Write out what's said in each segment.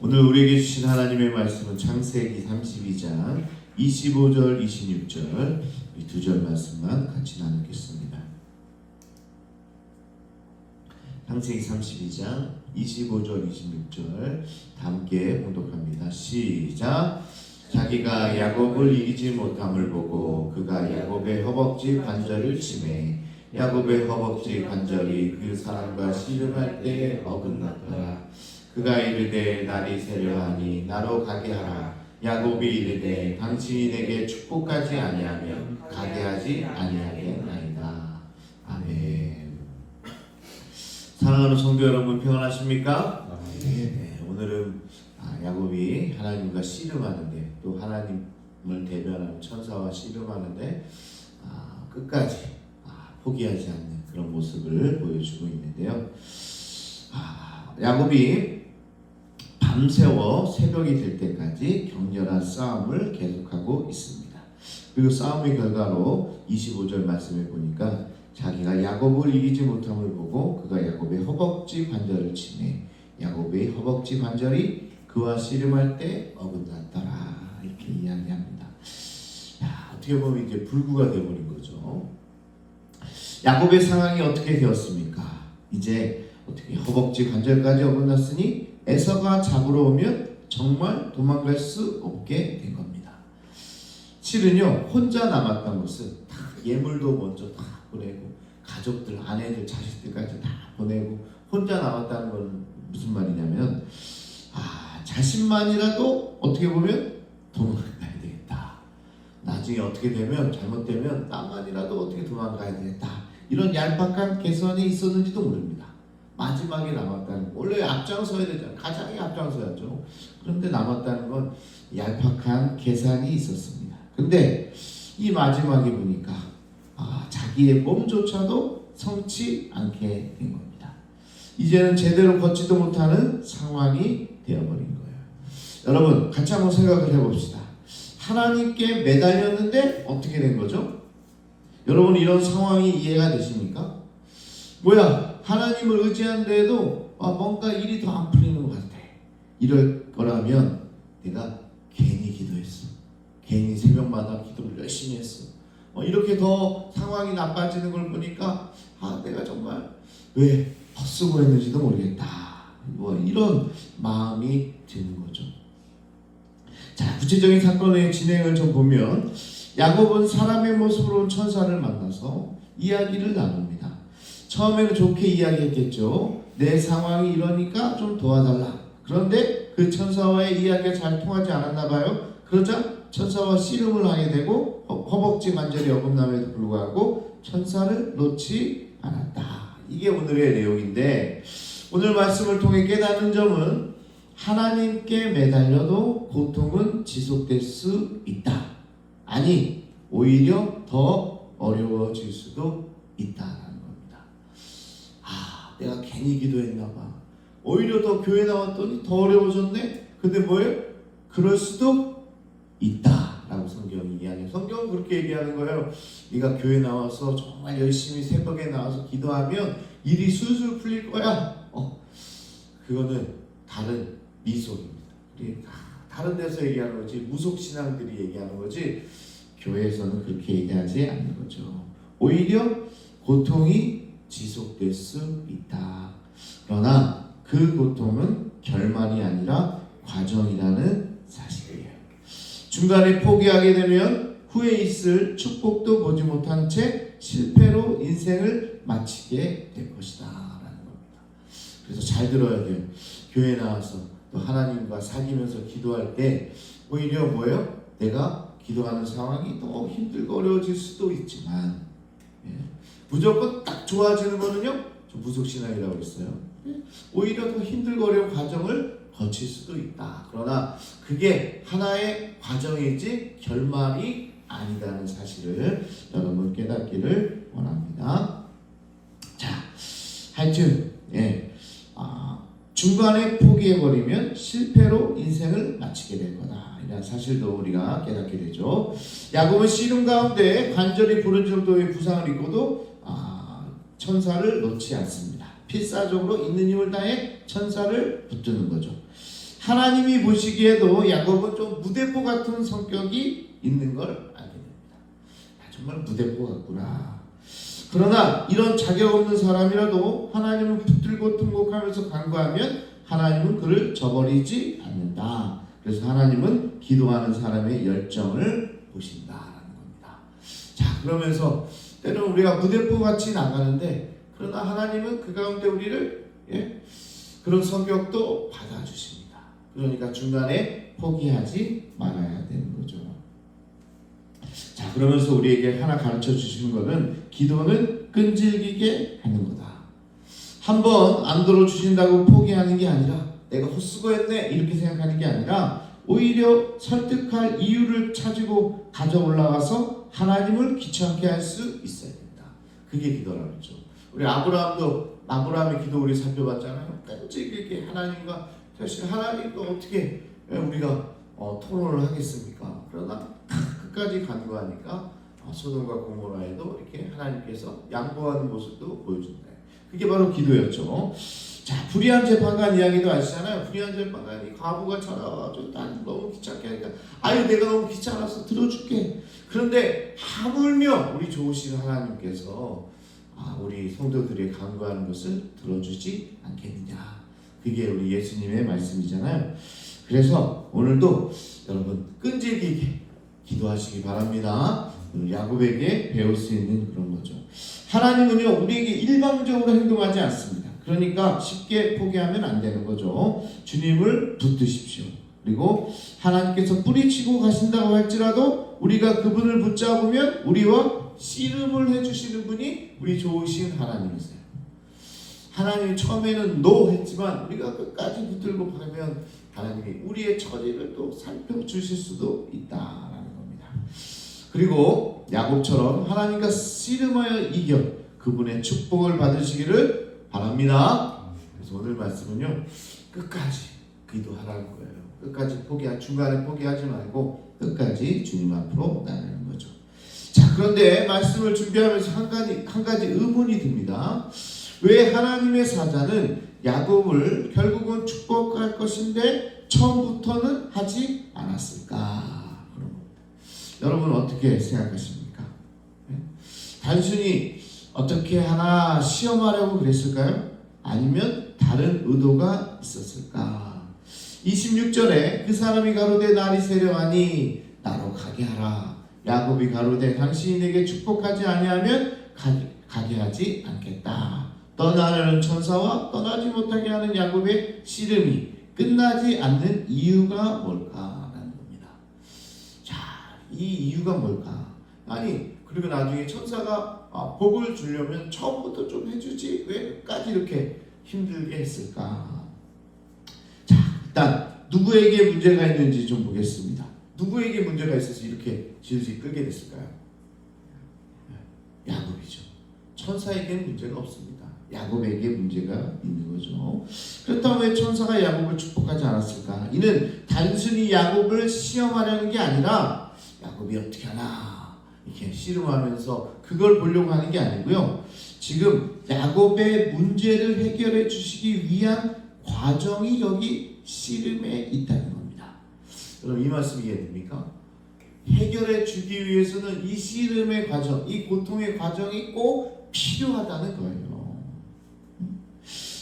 오늘 우리에게 주신 하나님의 말씀은 창세기 32장 25절 26절 이 두 절 말씀만 같이 나누겠습니다. 창세기 32장 25절 26절 함께 봉독합니다. 시작 자기가 야곱을 이기지 못함을 보고 그가 야곱의 허벅지 관절을 치매 야곱의 허벅지 관절이 그 사람과 씨름할 때에 어긋났더라 그가 이르되 날이 새려하니 나로 가게 하라 야곱이 이르되 당신이 내게 축복하지 아니하면 가게 하지 아니하겠나이다 아멘 사랑하는 성도 여러분 평안하십니까? 네, 오늘은 아, 야곱이 하나님과 씨름하는데 또 하나님을 대변하는 천사와 씨름하는데 아, 끝까지 아, 포기하지 않는 그런 모습을 보여주고 있는데요. 아, 야곱이 밤새워 새벽이 될 때까지 격렬한 싸움을 계속하고 있습니다. 그리고 싸움의 결과로 25절 말씀에 보니까 자기가 야곱을 이기지 못함을 보고 그가 야곱의 허벅지 관절을 치네 야곱의 허벅지 관절이 그와 씨름할 때 어긋났더라 이렇게 이야기합니다. 야, 어떻게 보면 이제 불구가 되어버린 거죠. 야곱의 상황이 어떻게 되었습니까? 이제 어떻게 허벅지 관절까지 어긋났으니 에서가 잡으러 오면 정말 도망갈 수 없게 된 겁니다. 실은요 혼자 남았던 것은 다 예물도 먼저 다 보내고 가족들 아내들 자식들까지 다 보내고 혼자 남았다는 건 무슨 말이냐면 아 자신만이라도 어떻게 보면 도망가야 되겠다. 나중에 어떻게 되면 잘못되면 나만이라도 어떻게 도망가야 되겠다. 이런 얄팍한 개선이 있었는지도 모릅니다. 마지막에 남았다는 거. 원래 앞장서야 되잖아요. 가장이 앞장서야죠. 그런데 남았다는 건 얄팍한 계산이 있었습니다. 근데 이 마지막에 보니까 아, 자기의 몸조차도 성치 않게 된 겁니다. 이제는 제대로 걷지도 못하는 상황이 되어버린 거예요. 여러분 같이 한번 생각을 해봅시다. 하나님께 매달렸는데 어떻게 된 거죠? 여러분 이런 상황이 이해가 되십니까? 뭐야 하나님을 의지하는데도 아, 뭔가 일이 더 안 풀리는 것 같아. 이럴 거라면 내가 괜히 기도했어. 괜히 새벽마다 기도를 열심히 했어. 어, 이렇게 더 상황이 나빠지는 걸 보니까 아 내가 정말 왜 헛수고했는지도 모르겠다. 뭐 이런 마음이 드는 거죠. 자 구체적인 사건의 진행을 좀 보면 야곱은 사람의 모습으로 온 천사를 만나서 이야기를 나눕니다. 처음에는 좋게 이야기했겠죠. 내 상황이 이러니까 좀 도와달라. 그런데 그 천사와의 이야기가 잘 통하지 않았나 봐요. 그러자 천사와 씨름을 하게 되고 허- 허벅지 관절이 어긋남에도 불구하고 천사를 놓지 않았다. 이게 오늘의 내용인데 오늘 말씀을 통해 깨닫는 점은 하나님께 매달려도 고통은 지속될 수 있다. 아니 오히려 더 어려워질 수도. 아, 내가 괜히 기도했나 봐. 오히려 더 교회 나왔더니 더 어려워졌네. 근데 뭐예요? 그럴 수도 있다 라고 성경이 이야기해요. 성경은 그렇게 얘기하는 거예요. 네가 교회 나와서 정말 열심히 새벽에 나와서 기도하면 일이 술술 풀릴 거야. 어, 그거는 다른 미소입니다. 다 다른 데서 얘기하는 거지 무속 신앙들이 얘기하는 거지 교회에서는 그렇게 얘기하지 않는 거죠. 오히려 고통이 지속될 수 있다. 그러나 그 고통은 결말이 아니라 과정이라는 사실이에요. 중간에 포기하게 되면 후에 있을 축복도 보지 못한 채 실패로 인생을 마치게 될 것이다. 라는 겁니다. 그래서 잘 들어야 돼요. 교회 나와서 또 하나님과 사귀면서 기도할 때 오히려 뭐예요? 내가 기도하는 상황이 더 힘들고 어려워질 수도 있지만 예. 무조건 딱 좋아지는 거는요 좀 무속신앙이라고 했어요 예. 오히려 더 힘들고 어려운 과정을 거칠 수도 있다 그러나 그게 하나의 과정이지 결말이 아니다는 사실을 여러분 깨닫기를 원합니다 자 하여튼 예. 아, 중간에 포기해버리면 실패로 인생을 마치게 될 거다. 이런 사실도 우리가 깨닫게 되죠. 야곱은 씨름 가운데 관절이 부른 정도의 부상을 입고도 아, 천사를 놓지 않습니다. 필사적으로 있는 힘을 다해 천사를 붙드는 거죠. 하나님이 보시기에도 야곱은 좀 무대포 같은 성격이 있는 걸 알게 됩니다. 아, 정말 무대포 같구나. 그러나 이런 자격 없는 사람이라도 하나님을 붙들고 통곡하면서 간구하면 하나님은 그를 저버리지 않는다. 그래서 하나님은 기도하는 사람의 열정을 보신다라는 겁니다. 자, 그러면서 때로는 우리가 무대포 같이 나가는데 그러나 하나님은 그 가운데 우리를 예? 그런 성격도 받아주십니다. 그러니까 중간에 포기하지 말아야 되는 거죠. 자, 그러면서 우리에게 하나 가르쳐 주시는 것은 기도는 끈질기게 하는 거다. 한 번 안 들어주신다고 포기하는 게 아니라 내가 헛수고했네 이렇게 생각하는 게 아니라 오히려 설득할 이유를 찾고 가져 올라가서 하나님을 귀찮게 할 수 있어야 된다. 그게 기도라고 그러죠. 우리 아브라함도 아브라함의 기도 우리 살펴봤잖아요. 끈질기게 하나님과 사실 하나님과 어떻게 우리가 어, 토론을 하겠습니까? 그러나 끝까지 간구하니까 어, 소돔과 고모라에도 이렇게 하나님께서 양보하는 모습도 보여준다. 그게 바로 기도였죠. 자, 불의한 재판관 이야기도 아시잖아요. 불의한 재판관이 과부가 찾아와가지고 난 너무 귀찮게 하니까 아유 내가 너무 귀찮아서 들어줄게. 그런데 하물며 우리 좋으신 하나님께서 아, 우리 성도들이 간구하는 것을 들어주지 않겠느냐. 그게 우리 예수님의 말씀이잖아요. 그래서 오늘도 여러분 끈질기게 기도하시기 바랍니다. 야곱에게 배울 수 있는 그런 거죠. 하나님은요 우리에게 일방적으로 행동하지 않습니다. 그러니까 쉽게 포기하면 안 되는 거죠. 주님을 붙드십시오. 그리고 하나님께서 뿌리치고 가신다고 할지라도 우리가 그분을 붙잡으면 우리와 씨름을 해주시는 분이 우리 좋으신 하나님이세요. 하나님이 처음에는 노 했지만 우리가 끝까지 붙들고 가면 하나님이 우리의 처지를 또 살펴주실 수도 있다라는 겁니다. 그리고 야곱처럼 하나님과 씨름하여 이겨 그분의 축복을 받으시기를 바랍니다. 그래서 오늘 말씀은요 끝까지 기도하라는 거예요. 끝까지 포기하 중간에 포기하지 말고 끝까지 주님 앞으로 나가는 거죠. 자 그런데 말씀을 준비하면서 한 가지 한 가지 의문이 듭니다. 왜 하나님의 사자는 야곱을 결국은 축복할 것인데 처음부터는 하지 않았을까? 여러분 어떻게 생각하십니까? 네? 단순히 어떻게 하나 시험하려고 그랬을까요? 아니면 다른 의도가 있었을까? 26절에 그 사람이 가로되 날이 세려하니 나로 가게 하라. 야곱이 가로되 당신이 내게 축복하지 아니하면 가게 하지 않겠다. 떠나려는 천사와 떠나지 못하게 하는 야곱의 씨름이 끝나지 않는 이유가 뭘까라는 겁니다. 자, 이 이유가 뭘까? 아니, 그리고 나중에 천사가 아, 복을 주려면 처음부터 좀 해주지 왜 끝까지 이렇게 힘들게 했을까? 자, 일단 누구에게 문제가 있는지 좀 보겠습니다. 누구에게 문제가 있어서 이렇게 질질 끌게 됐을까요? 야곱이죠. 천사에게는 문제가 없습니다. 야곱에게 문제가 있는 거죠. 그렇다면 왜 천사가 야곱을 축복하지 않았을까? 이는 단순히 야곱을 시험하려는 게 아니라 야곱이 어떻게 하나 이렇게 씨름하면서 그걸 보려고 하는 게 아니고요. 지금 야곱의 문제를 해결해 주시기 위한 과정이 여기 씨름에 있다는 겁니다. 여러분 이 말씀 이해됩니까? 해결해 주기 위해서는 이 씨름의 과정, 이 고통의 과정이 꼭 필요하다는 거예요.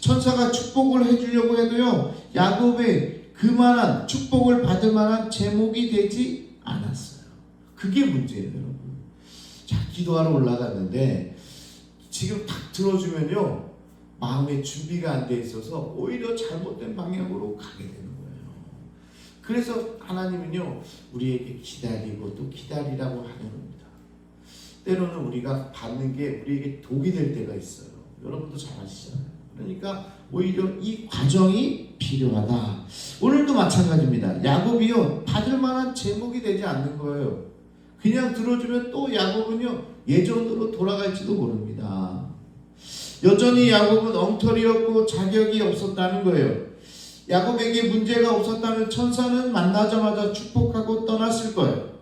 천사가 축복을 해주려고 해도요, 야곱의 그만한 축복을 받을 만한 제목이 되지 않았어요. 그게 문제예요, 여러분. 자, 기도하러 올라갔는데, 지금 딱 들어주면요, 마음의 준비가 안 돼 있어서 오히려 잘못된 방향으로 가게 되는 거예요. 그래서 하나님은요, 우리에게 기다리고 또 기다리라고 하는 겁니다. 때로는 우리가 받는 게 우리에게 독이 될 때가 있어요. 여러분도 잘 아시잖아요. 그러니까 오히려 이 과정이 필요하다. 오늘도 마찬가지입니다. 야곱이요 받을 만한 제목이 되지 않는 거예요. 그냥 들어주면 또 야곱은요 예전으로 돌아갈지도 모릅니다. 여전히 야곱은 엉터리였고 자격이 없었다는 거예요. 야곱에게 문제가 없었다면 천사는 만나자마자 축복하고 떠났을 거예요.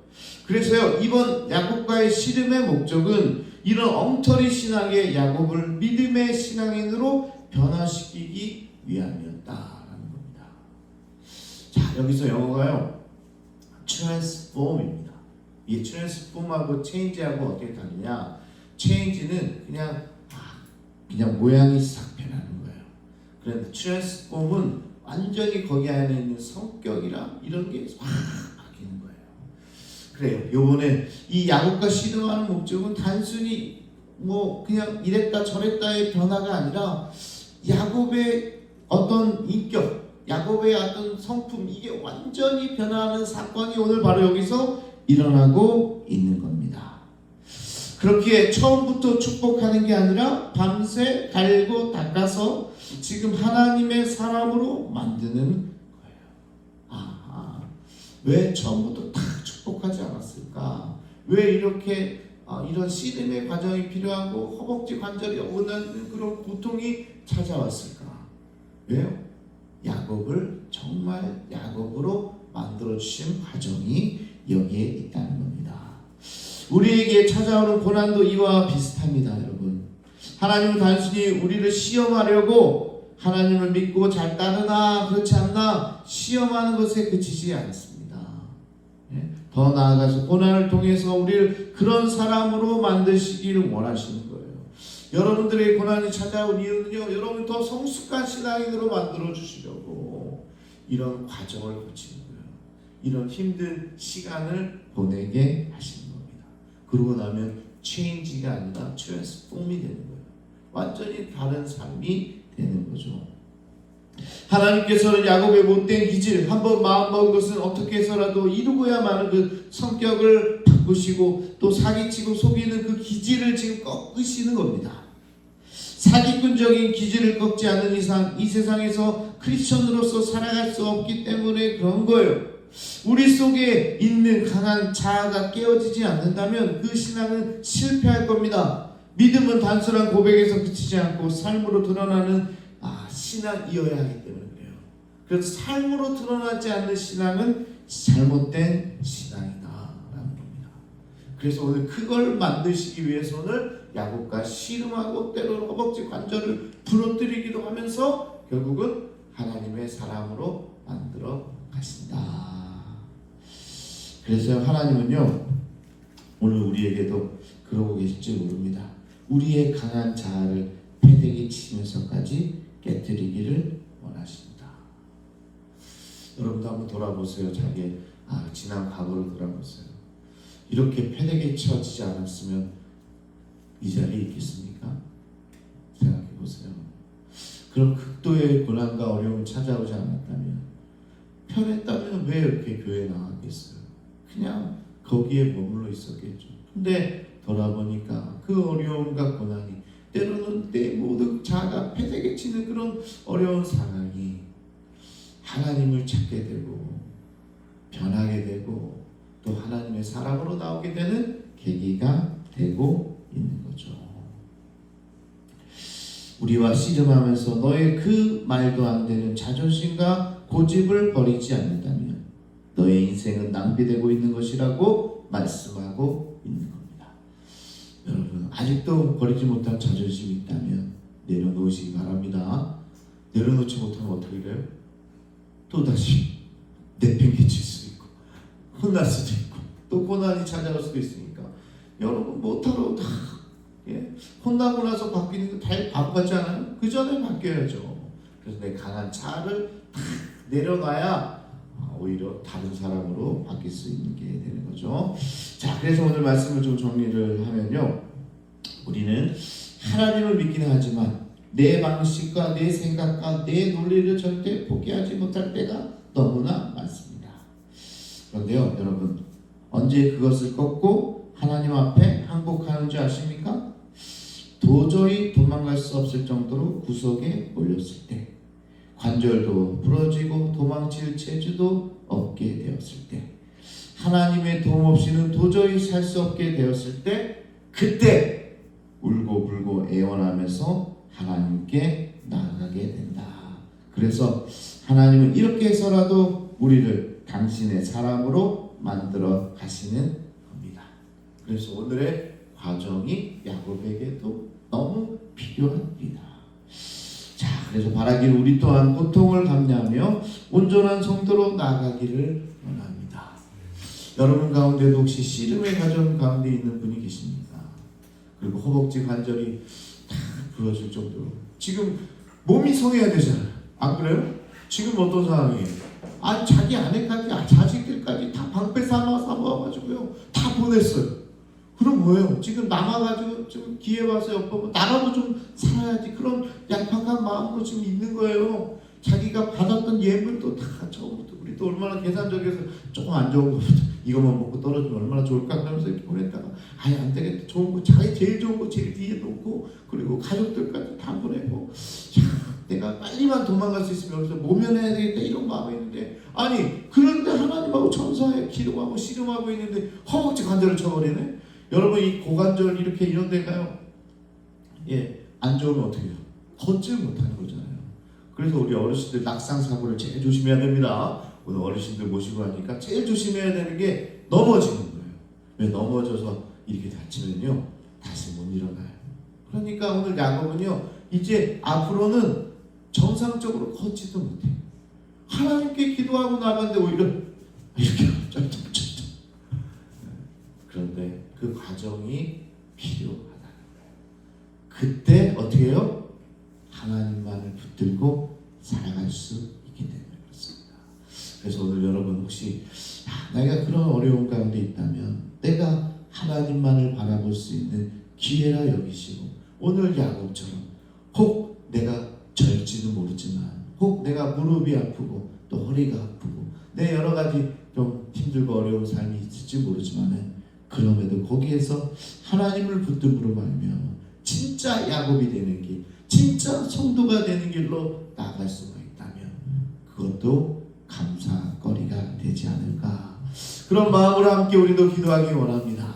그래서요 이번 야곱과의 씨름의 목적은 이런 엉터리 신앙의 야곱을 믿음의 신앙인으로 변화시키기 위함이었다라는 겁니다. 여기서 영어가요. transform입니다. 이 transform하고 change하고 어떻게 다르냐? change는 그냥 아, 그냥 모양이 싹 변하는 거예요. 그런데 transform은 완전히 거기 안에 있는 성격이랑 이런 게확 바뀌는 거예요. 그래요. 요번에 이 야곱과 씨름하는 목적은 단순히 뭐 그냥 이랬다 저랬다의 변화가 아니라 야곱의 어떤 인격, 야곱의 어떤 성품 이게 완전히 변화하는 사건이 오늘 바로 여기서 일어나고 있는 겁니다. 그렇게 처음부터 축복하는 게 아니라 밤새 갈고 닦아서 지금 하나님의 사람으로 만드는 거예요. 아, 아. 왜 처음부터 딱 축복하지 않았을까? 왜 이렇게 아, 이런 씨름의 과정이 필요하고 허벅지 관절이 어긋나는 그런 고통이 찾아왔을까? 왜요? 야곱을 정말 야곱으로 만들어 주신 과정이 여기에 있다는 겁니다. 우리에게 찾아오는 고난도 이와 비슷합니다, 여러분. 하나님은 단순히 우리를 시험하려고 하나님을 믿고 잘 따르나 그렇지 않나 시험하는 것에 그치지 않습니다. 예? 더 나아가서 고난을 통해서 우리를 그런 사람으로 만드시기를 원하시는 거예요. 여러분들의 고난이 찾아온 이유는요, 여러분 더 성숙한 신앙인으로 만들어 주시려고 이런 과정을 거예요. 이런 힘든 시간을 보내게 하시는 겁니다. 그러고 나면 체인지가 아니라 트랜스폼이 되는 거예요. 완전히 다른 삶이 되는 거죠. 하나님께서는 야곱의 못된 기질, 한번 마음먹은 것은 어떻게 해서라도 이루고야만 그 성격을 바꾸시고 또 사기치고 속이는 그 기질을 지금 꺾으시는 겁니다. 사기꾼적인 기질을 꺾지 않는 이상 이 세상에서 크리스천으로서 살아갈 수 없기 때문에 그런 거예요. 우리 속에 있는 강한 자아가 깨어지지 않는다면 그 신앙은 실패할 겁니다. 믿음은 단순한 고백에서 그치지 않고 삶으로 드러나는 아, 신앙이어야 하기 때문에 그래요. 그래서 삶으로 드러나지 않는 신앙은 잘못된 신앙이다 라는 겁니다. 그래서 오늘 그걸 만드시기 위해서 오늘 야곱과 씨름하고 때로는 허벅지 관절을 부러뜨리기도 하면서 결국은 하나님의 사람으로 만들어 가신다. 그래서 하나님은요 오늘 우리에게도 그러고 계실지 모릅니다. 우리의 강한 자아를 패대기 치면서까지 깨뜨리기를 원하십니다. 여러분도 한번 돌아보세요. 자기 아, 지난 과거를 돌아보세요. 이렇게 패대기 쳐지지 않았으면 이 자리에 있겠습니까? 생각해 보세요. 그런 극도의 고난과 어려움 찾아오지 않았다면 편했다면 왜 이렇게 교회 나왔겠어요? 그냥 거기에 머물러 있었겠죠. 근데 돌아보니까 그 어려움과 고난이 때로는 내 모든 자가 패대기 치는 그런 어려운 상황이 하나님을 찾게 되고 변하게 되고 또 하나님의 사람으로 나오게 되는 계기가 되고 있는 거죠. 우리와 씨름하면서 너의 그 말도 안 되는 자존심과 고집을 버리지 않는다면 너의 인생은 낭비되고 있는 것이라고 말씀하고 있는 겁니다. 여러분 아직도 버리지 못한 자존심이 있다면 내려놓으시기 바랍니다. 내려놓지 못하면 어떻게 돼요? 또 다시 내팽개칠 수도 있고 혼날 수도 있고 또 고난이 찾아올 수도 있으니까 여러분 못하러 다 예? 혼나고 나서 바뀌는 거 다 바보 같지 않아요? 그 전에 바뀌어야죠. 그래서 내 강한 자아를 다 내려놔야 오히려 다른 사람으로 바뀔 수 있는 게 되는 거죠. 자, 그래서 오늘 말씀을 좀 정리를 하면요. 우리는 하나님을 믿기는 하지만 내 방식과 내 생각과 내 논리를 절대 포기하지 못할 때가 너무나 많습니다. 그런데요, 여러분, 언제 그것을 꺾고 하나님 앞에 항복하는 줄 아십니까? 도저히 도망갈 수 없을 정도로 구석에 몰렸을 때, 관절도 부러지고 도망칠 재주도 없게 되었을 때, 하나님의 도움 없이는 도저히 살 수 없게 되었을 때, 그때 울고 불고 애원하면서 하나님께 나아가게 된다. 그래서 하나님은 이렇게 해서라도 우리를 당신의 사람으로 만들어 가시는 겁니다. 그래서 오늘의 과정이 야곱에게도 너무 필요합니다. 자, 그래서 바라기를 우리 또한 고통을 감내하며 온전한 성도로 나아가기를 원합니다. 여러분 가운데도 혹시 씨름의 가정 가운데 있는 분이 계십니까? 그리고 허벅지 관절이 다 부러질 정도로 지금 몸이 성해야 되잖아요. 안 그래요? 지금 어떤 상황이에요? 아 자기 아내까지 아, 자식들까지 다 방패 삼아 삼아가지고요 다 보냈어요. 그럼 뭐예요? 지금 남아가지고 지금 기회 와서 엿보면 나라도 좀 살아야지. 그런 양팍한 마음으로 지금 있는 거예요. 자기가 받았던 예물도 다 처음부터 우리 또 얼마나 계산적이어서 조금 안 좋은 거 이것만 먹고 떨어지면 얼마나 좋을까 하면서 이렇게 보냈다가 아예 안 되겠다. 좋은 거 자기 제일 좋은 거 제일 뒤에 놓고 그리고 가족들까지 다 보내고. 자 내가 빨리만 도망갈 수 있으면 여기서 모면해야 되겠다. 이런 마음이 있는데. 아니 그런데 하나님하고 천사에 기도하고 씨름하고 있는데 허벅지 관절을 쳐버리네 여러분 이 고관절 이렇게 이런 데가요? 예 안 좋으면 어떻게 해요? 걷질 못하는 거잖아요. 그래서 우리 어르신들 낙상 사고를 제일 조심해야 됩니다. 오늘 어르신들 모시고 하니까 제일 조심해야 되는 게 넘어지는 거예요. 왜 넘어져서 이렇게 다치면요? 다시 못 일어나요. 그러니까 오늘 야곱은요 이제 앞으로는 정상적으로 걷지도 못해요. 하나님께 기도하고 나갔는데 오히려 이렇게 과정이 필요하다는 거예요. 그때 어떻게 해요? 하나님만을 붙들고 살아갈 수 있게 되는 것입니다. 그래서 오늘 여러분 혹시 아, 내가 그런 어려움 가운데 있다면 내가 하나님만을 바라볼 수 있는 기회라 여기시고 오늘 야곱처럼 혹 내가 절지도 모르지만 혹 내가 무릎이 아프고 또 허리가 아프고 내 여러 가지 좀 힘들고 어려운 삶이 있을지 모르지만은 그럼에도 거기에서 하나님을 붙듦으로 말며 진짜 야곱이 되는 길, 진짜 성도가 되는 길로 나아갈 수가 있다면 그것도 감사거리가 되지 않을까 그런 마음으로 함께 우리도 기도하기 원합니다.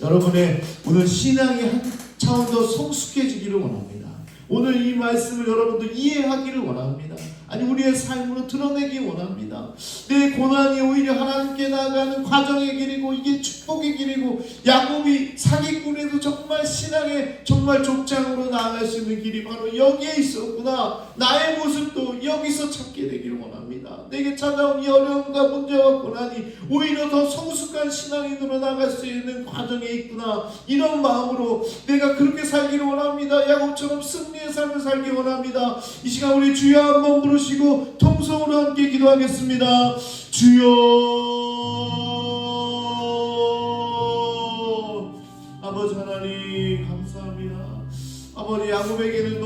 여러분의 오늘 신앙이 한 차원 더 성숙해지기를 원합니다. 오늘 이 말씀을 여러분들 이해하기를 원합니다. 아니 우리의 삶으로 드러내기 원합니다. 내 고난이 오히려 하나님께 나아가는 과정의 길이고 이게 축복의 길이고 야곱이 사기꾼에도 정말 신앙의 정말 족장으로 나아갈 수 있는 길이 바로 여기에 있었구나. 나의 모습도 여기서 찾게 되기를 원합니다. 내게 찾아온 이 어려움과 문제와 고난이 오히려 더 성숙한 신앙인으로 나아갈 수 있는 과정에 있구나. 이런 마음으로 내가 그렇게 살기를 원합니다. 야곱처럼 승리의 삶을 살기 원합니다. 이 시간 우리 주여 한번 부르시고 통성으로 함께 기도하겠습니다. 주여 아버지 하나님 감사합니다. 아버지 야곱에게는